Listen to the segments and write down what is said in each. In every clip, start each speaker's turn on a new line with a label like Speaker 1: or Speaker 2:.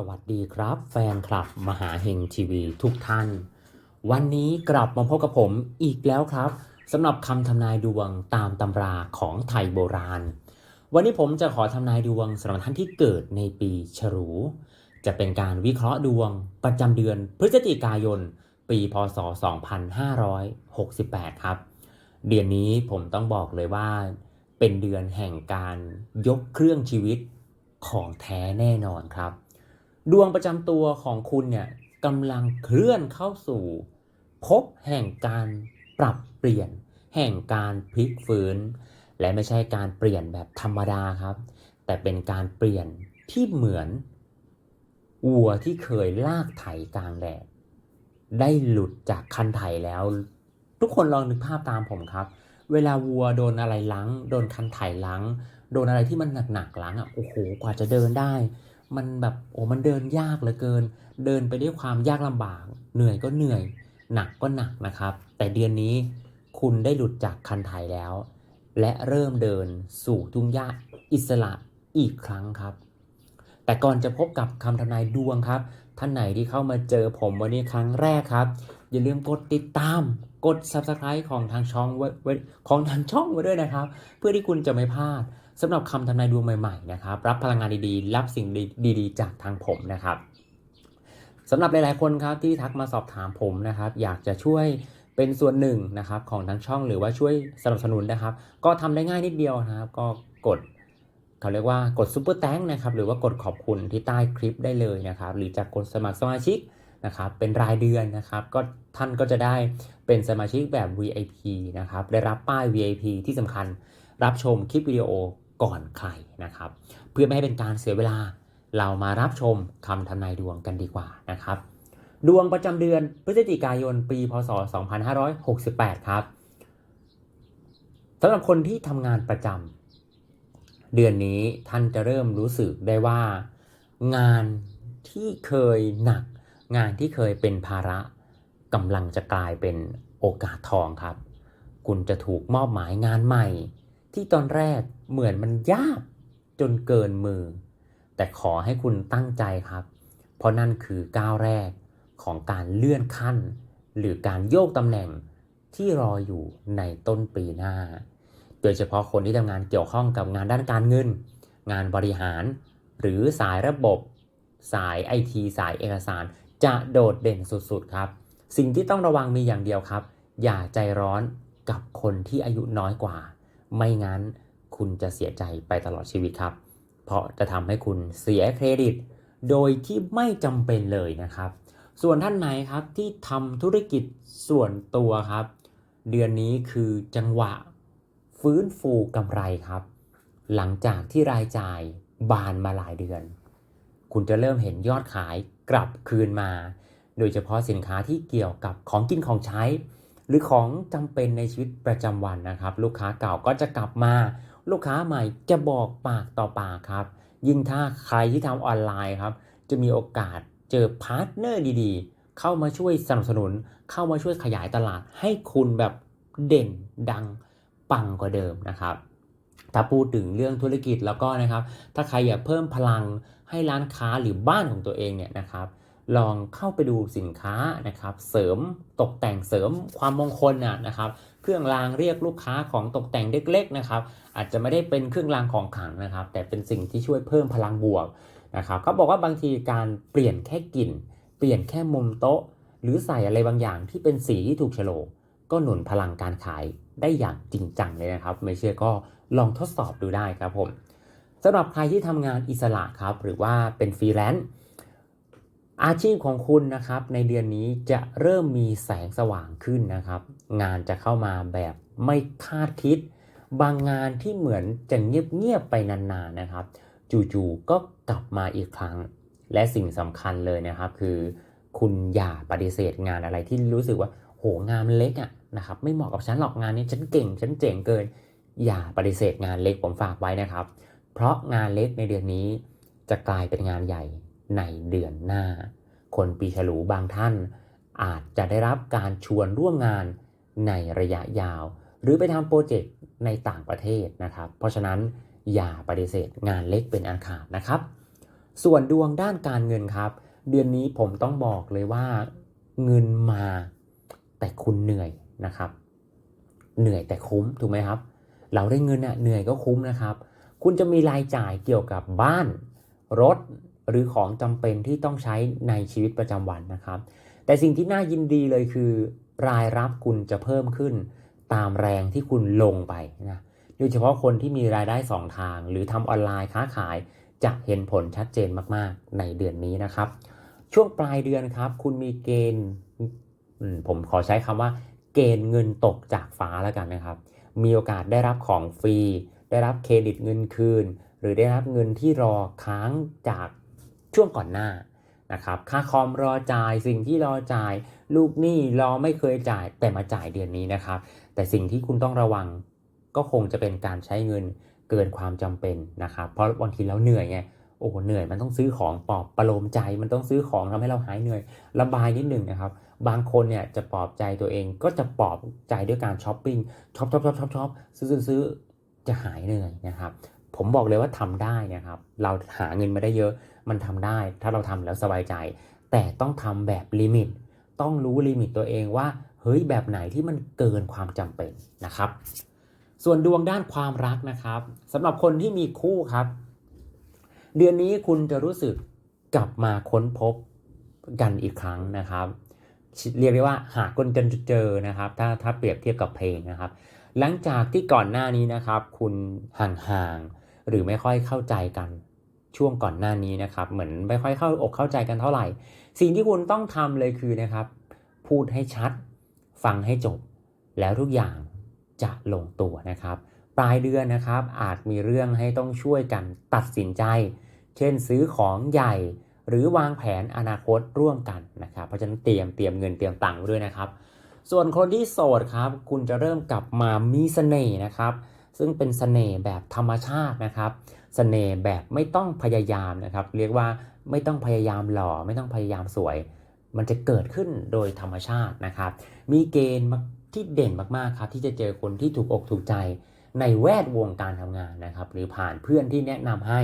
Speaker 1: สวัสดีครับ แฟนคลับมหาเฮงทีวีทุกท่าน วันนี้กลับมาพบกับผมอีกแล้วครับสำหรับคำทำนายดวงตามตำราของไทยโบราณ วันนี้ผมจะขอทำนายดวงสำหรับท่านที่เกิดในปีฉลู จะเป็นการวิเคราะห์ดวงประจำเดือนพฤศจิกายน ปีพศ 2568 ครับ เดือนนี้ผมต้องบอกเลยว่า เป็นเดือนแห่งการยกเครื่องชีวิตของแท้แน่นอนครับ ดวงประจำตัวของคุณเนี่ยกำลังเคลื่อนเข้าสู่ภพแห่งการปรับเปลี่ยน แห่งการพลิกฟื้น และไม่ใช่การเปลี่ยนแบบธรรมดาครับ แต่เป็นการเปลี่ยนที่เหมือนวัวที่เคยลากไถกลางแดดได้หลุดจากคันไถแล้ว ทุกคนลองนึกภาพตามผมครับ เวลาวัวโดนอะไรล้างโดนคันไถล้างโดนอะไรที่มันหนักๆล้างอะโอ้โหกว่าจะเดินได้ มันแบบโอ้มันเดินยากเหลือเกิน เดินไปด้วยความยากลำบาก เหนื่อยก็เหนื่อย หนักก็หนักนะครับ แต่เดือนนี้คุณได้หลุดจากคันไถแล้ว และเริ่มเดินสู่ทุ่งหญ้าอิสระอีกครั้งครับ แต่ก่อนจะพบกับคำทำนายดวงครับ ท่านไหนที่เข้ามาเจอผมวันนี้ครั้งแรกครับ อย่าลืมกดติดตามกด subscribe ของทางช่องไว้ไว้ของทางช่องไว้ด้วยนะครับ เพื่อที่คุณจะไม่พลาด สำหรับคำทำนายดวงใหม่ๆนะครับรับพลังงานดีๆ รับสิ่งดีๆ จากทางผมนะครับสำหรับหลายๆคนครับที่ทักมาสอบถามผมนะครับอยากจะช่วยเป็นส่วนหนึ่งนะครับของทางช่องหรือว่าช่วยสนับสนุนนะครับ ก็ทำได้ง่ายนิดเดียวนะครับก็กดเขาเรียกว่ากดซูเปอร์แตงนะครับหรือว่ากดขอบคุณที่ใต้คลิปได้เลยนะครับ หรือจะกดสมัครสมาชิกนะครับเป็นรายเดือนนะครับ ก็ท่านก็จะได้เป็นสมาชิกแบบ VIP นะครับได้รับป้าย VIP ที่สำคัญรับชมคลิปวิดีโอ ก่อนใครนะครับ เพื่อไม่ให้เป็นการเสียเวลาเรามารับชมคำทำนายดวงกันดีกว่านะครับ ดวงประจำเดือนพฤศจิกายนปีพศ 2568 ครับสำหรับคนที่ทำงานประจำเดือนนี้ท่านจะเริ่มรู้สึกได้ว่า งานที่เคยหนัก งานที่เคยเป็นภาระกำลังจะกลายเป็นโอกาสทองครับ คุณจะถูกมอบหมายงานใหม่ ที่ตอนแรก เหมือนมันยากจนเกินมือ แต่ขอให้คุณตั้งใจครับ เพราะนั่นคือก้าวแรกของการเลื่อนขั้น หรือการโยกตำแหน่งที่รออยู่ในต้นปีหน้า โดยเฉพาะคนที่ทำงานเกี่ยวข้องกับงานด้านการเงิน งานบริหาร หรือสายระบบ สายไอทีสายเอกสาร จะโดดเด่นสุดๆครับ สิ่งที่ต้องระวังมีอย่างเดียวครับ อย่าใจร้อนกับคนที่อายุน้อยกว่า ไม่งั้น คุณจะเสียใจไปตลอดชีวิตครับ เพราะจะทำให้คุณเสียเครดิต โดยที่ไม่จำเป็นเลยนะครับ ส่วนท่านไหนครับที่ทำธุรกิจส่วนตัวครับ เดือนนี้คือจังหวะฟื้นฟูกำไรครับ หลังจากที่รายจ่ายบานมาหลายเดือน คุณจะเริ่มเห็นยอดขายกลับคืนมา โดยเฉพาะสินค้าที่เกี่ยวกับของกินของใช้ หรือของจำเป็นในชีวิตประจำวันนะครับ ลูกค้าเก่าก็จะกลับมา ลูกค้าใหม่จะบอกปากต่อปากครับ ยิ่งถ้าใครที่ทำออนไลน์ครับ จะมีโอกาสเจอพาร์ทเนอร์ดีๆ เข้ามาช่วยสนับสนุน เข้ามาช่วยขยายตลาดให้คุณแบบเด่นดังปังกว่าเดิมนะครับ ถ้าพูดถึงเรื่องธุรกิจแล้วก็นะครับ ถ้าใครอยากเพิ่มพลังให้ร้านค้าหรือบ้านของตัวเองเนี่ยนะครับ ลองเข้าไปดูสินค้านะครับ เสริมตกแต่งเสริมความมงคลน่ะนะครับ เครื่องรางเรียกลูกค้าของตกแต่งเล็กๆนะครับ อาจจะไม่ได้เป็นเครื่องรางของขลังนะครับ แต่เป็นสิ่งที่ช่วยเพิ่มพลังบวกนะครับเขาบอกว่าบางทีการเปลี่ยนแค่กลิ่น เปลี่ยนแค่มุมโต๊ะ หรือใส่อะไรบางอย่างที่เป็นสีที่ถูกโฉลกก็หนุนพลังการขายได้อย่างจริงจังเลยนะครับ ไม่เชื่อก็ลองทดสอบดูได้ครับผมสำหรับใครที่ทำงานอิสระครับ หรือว่าเป็นฟรีแลนซ์อาชีพของคุณนะครับ ในเดือนนี้จะเริ่มมีแสงสว่างขึ้นนะครับ งานจะเข้ามาแบบไม่คาดคิด บางงานที่เหมือนจะเงียบๆไปนานๆนะครับ จู่ๆก็กลับมาอีกครั้ง และสิ่งสำคัญเลยนะครับคือ คุณอย่าปฏิเสธงานอะไรที่รู้สึกว่าโหงานมันเล็กอะนะครับไม่เหมาะกับฉันหรอกงานนี้ฉันเก่งฉันเจ๋งเกิน อย่าปฏิเสธงานเล็กผมฝากไว้นะครับ เพราะงานเล็กในเดือนนี้จะกลายเป็นงานใหญ่ในเดือนหน้า คนปีฉลูบางท่านอาจจะได้รับการชวนร่วมงาน ในระยะยาว หรือไปทำโปรเจกต์ในต่างประเทศนะครับ เพราะฉะนั้นอย่าปฏิเสธงานเล็กเป็นอันขาดนะครับ ส่วนดวงด้านการเงินครับ เดือนนี้ผมต้องบอกเลยว่าเงินมาแต่คุณเหนื่อยนะครับ เหนื่อยแต่คุ้มถูกไหมครับ เราได้เงินอะเหนื่อยก็คุ้มนะครับ คุณจะมีรายจ่ายเกี่ยวกับบ้าน รถหรือของจำเป็นที่ต้องใช้ในชีวิตประจำวันนะครับ แต่สิ่งที่น่ายินดีเลยคือ รายรับคุณจะเพิ่มขึ้นตามแรงที่คุณลงไปนะโดยเฉพาะคนที่มีรายได้ 2 ทาง หรือทำออนไลน์ค้าขายจะเห็นผลชัดเจนมากๆ ในเดือนนี้นะครับ ช่วงปลายเดือนครับ คุณมีเกณฑ์ผมขอใช้คำว่า เกณฑ์เงินตกจากฟ้าแล้วกันนะครับ มีโอกาสได้รับของฟรี ได้รับเครดิตเงินคืน หรือได้รับเงินที่รอค้างจากช่วงก่อนหน้า นะครับค่าคอมรอจ่ายสิ่งที่รอจ่าย ลูกหนี้รอไม่เคยจ่าย แต่มาจ่ายเดือนนี้นะครับ แต่สิ่งที่คุณต้องระวังก็คงจะเป็นการใช้เงินเกินความจำเป็นนะครับ เพราะบางทีเราเหนื่อยไงโอ้โหเหนื่อยมันต้องซื้อของปลอบประโลมใจมันต้องซื้อของทำให้เราหายเหนื่อยระบายนิดหนึ่งนะครับ บางคนเนี่ยจะปลอบใจตัวเองก็จะปลอบใจด้วยการช้อปปิ้งช็อปช็อปช็อปช็อปช็อปซื้อซื้อซื้อจะหายเหนื่อยนะครับ ผมบอกเลยว่าทำได้นะครับ เราหาเงินมาได้เยอะมันทำได้ ถ้าเราทำแล้วสบายใจ แต่ต้องทำแบบลิมิต ต้องรู้ลิมิตตัวเองว่า เฮ้ยแบบไหนที่มันเกินความจำเป็นนะครับ ส่วนดวงด้านความรักนะครับสำหรับคนที่มีคู่ครับ เดือนนี้คุณจะรู้สึกกลับมาค้นพบกันอีกครั้งนะครับ เรียกได้ว่าหาคนจนเจอนะครับ ถ้าถ้าเปรียบเทียบกับเพลงนะครับ หลังจากที่ก่อนหน้านี้นะครับ คุณห่างๆ หรือไม่ค่อยเข้าใจกันช่วงก่อนหน้านี้นะครับ เหมือนไม่ค่อยเข้าอกเข้าใจกันเท่าไหร่ สิ่งที่คุณต้องทำเลยคือนะครับ พูดให้ชัด ฟังให้จบ แล้วทุกอย่างจะลงตัวนะครับ ปลายเดือนนะครับอาจมีเรื่องให้ต้องช่วยกันตัดสินใจ เช่นซื้อของใหญ่ หรือวางแผนอนาคตร่วมกันนะครับ เพราะฉะนั้นเตรียมเตรียมเงินเตรียมตังค์ด้วยนะครับ ส่วนคนที่โสดครับ คุณจะเริ่มกลับมามีเสน่ห์นะครับ ซึ่งเป็นเสน่ห์แบบธรรมชาตินะครับเสน่ห์แบบไม่ต้องพยายามนะครับ เรียกว่าไม่ต้องพยายามหล่อไม่ต้องพยายามสวย มันจะเกิดขึ้นโดยธรรมชาตินะครับ มีเกณฑ์ที่เด่นมากๆครับที่จะเจอคนที่ถูกอกถูกใจในแวดวงการทำงานนะครับ หรือผ่านเพื่อนที่แนะนำให้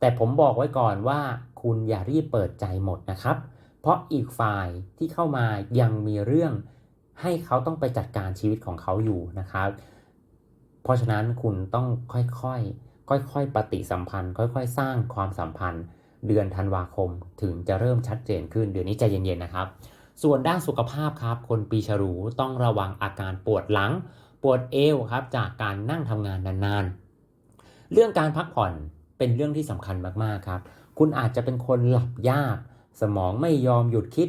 Speaker 1: แต่ผมบอกไว้ก่อนว่าคุณอย่ารีบเปิดใจหมดนะครับ เพราะอีกฝ่ายที่เข้ามายังมีเรื่องให้เขาต้องไปจัดการชีวิตของเขาอยู่นะครับ เพราะฉะนั้นคุณต้องค่อยๆ ค่อยๆ ปฏิสัมพันธ์ ค่อยๆ สร้างความสัมพันธ์ เดือนธันวาคมถึงจะเริ่มชัดเจนขึ้น เดือนนี้ใจเย็นๆ นะครับ ส่วนด้านสุขภาพครับ คนปีฉลูต้องระวังอาการปวดหลัง ปวดเอวครับ จากการนั่งทำงานนานๆ เรื่องการพักผ่อนเป็นเรื่องที่สำคัญมากๆ ครับ คุณอาจจะเป็นคนหลับยาก สมองไม่ยอมหยุดคิด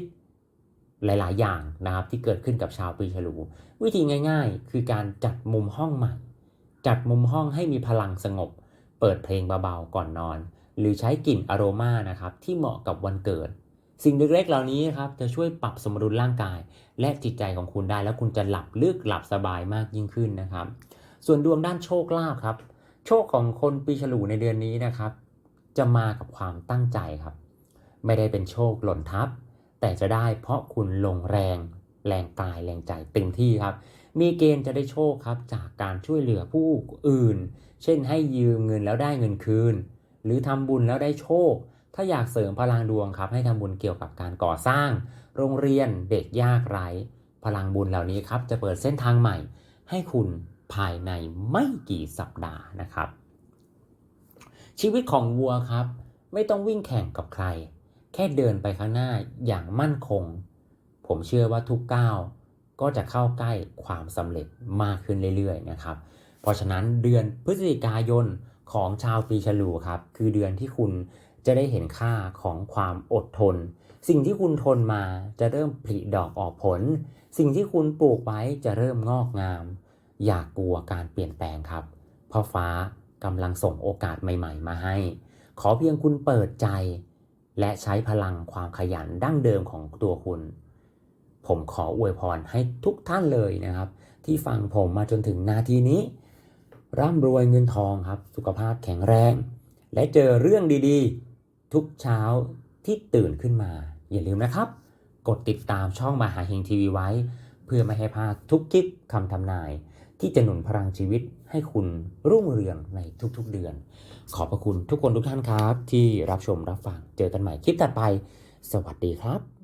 Speaker 1: หลาย ๆ อย่างนะครับที่เกิดขึ้นกับชาวปีฉลู วิธีง่าย ๆ คือการจัดมุมห้องใหม่ จัดมุมห้องให้มีพลังสงบ เปิดเพลงเบาๆก่อนนอน หรือใช้กลิ่นอโรมานะครับที่เหมาะกับวันเกิด สิ่งเล็กๆเหล่านี้ครับจะช่วยปรับสมดุลร่างกาย และจิตใจของคุณได้แล้วคุณจะหลับลึกหลับสบายมากยิ่งขึ้นนะครับ ส่วนดวงด้านโชคลาภครับโชคของคนปีฉลูในเดือนนี้นะครับ จะมากับความตั้งใจครับ ไม่ได้เป็นโชคหล่นทับ แต่จะได้เพราะคุณลงแรง แรงกายแรงใจเต็มที่ครับ มีเกณฑ์จะได้โชคครับจากการช่วยเหลือผู้อื่น เช่นให้ยืมเงินแล้วได้เงินคืน หรือทำบุญแล้วได้โชค ถ้าอยากเสริมพลังดวงครับ ให้ทำบุญเกี่ยวกับการก่อสร้าง โรงเรียนเด็กยากไร้ พลังบุญเหล่านี้ครับจะเปิดเส้นทางใหม่ ให้คุณภายในไม่กี่สัปดาห์นะครับ ชีวิตของวัวครับ ไม่ต้องวิ่งแข่งกับใคร แค่เดินไปข้างหน้าอย่างมั่นคง ผมเชื่อว่าทุกก้าว ก็จะเข้าใกล้ความสำเร็จมากขึ้นเรื่อยๆนะครับ เพราะฉะนั้นเดือนพฤศจิกายนของชาวปีฉลูครับ คือเดือนที่คุณจะได้เห็นค่าของความอดทน สิ่งที่คุณทนมาจะเริ่มผลิดอกออกผล สิ่งที่คุณปลูกไว้จะเริ่มงอกงาม อย่ากกลัวการเปลี่ยนแปลงครับ เพราะฟ้ากำลังส่งโอกาสใหม่ ๆ มาให้ ขอเพียงคุณเปิดใจ และใช้พลังความขยันดั้งเดิมของตัวคุณ ผมขออวยพรให้ทุกท่านเลยนะครับ ที่ฟังผมมาจนถึงนาทีนี้ ร่ำรวยเงินทองครับ สุขภาพแข็งแรง และเจอเรื่องดีๆ ทุกเช้าที่ตื่นขึ้นมา อย่าลืมนะครับ กดติดตามช่องมหาเฮงทีวีไว้ เพื่อไม่ให้พลาดทุกคลิปคำทำนาย ที่จะหนุนพลังชีวิตให้คุณรุ่งเรืองในทุกๆเดือน ขอบพระคุณทุกคนทุกท่านครับ ที่รับชมรับฟังเจอกันใหม่คลิปถัดไป สวัสดีครับ